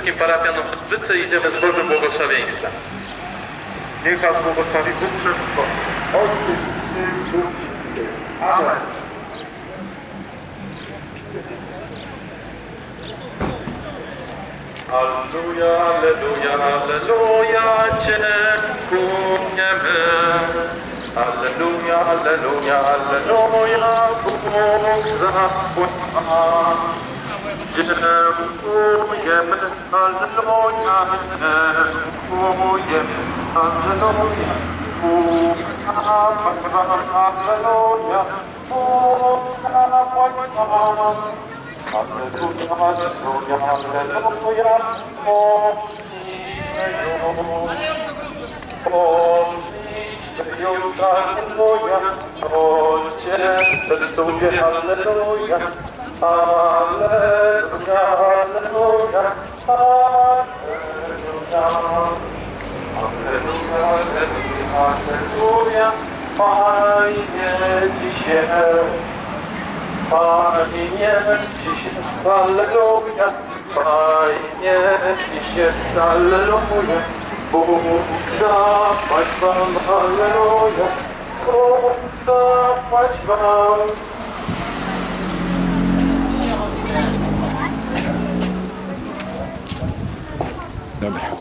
wszystkim parafianom i idziemy z Bożym błogosławieństwa. Niech Was błogosławi Bóg Wszechmogący, Ojciec, Syn, Duch Święty. Amen. Alleluja, alleluja, alleluja, dziękujemy. Alleluja, alleluja, alleluja, Bóg zapłać. Dziękujemy, alleluja, dziękujemy, alleluja. Alleluja. Alleluja, alleluja, alleluja, alleluja, alleluja, alleluja, alleluja, alleluja, Fajnie jest. Fajnie ci się, halleluja, fajnie ci się, halleluja, Bóg zapłać wam, halleluja, Bóg zapłać wam. Dobra.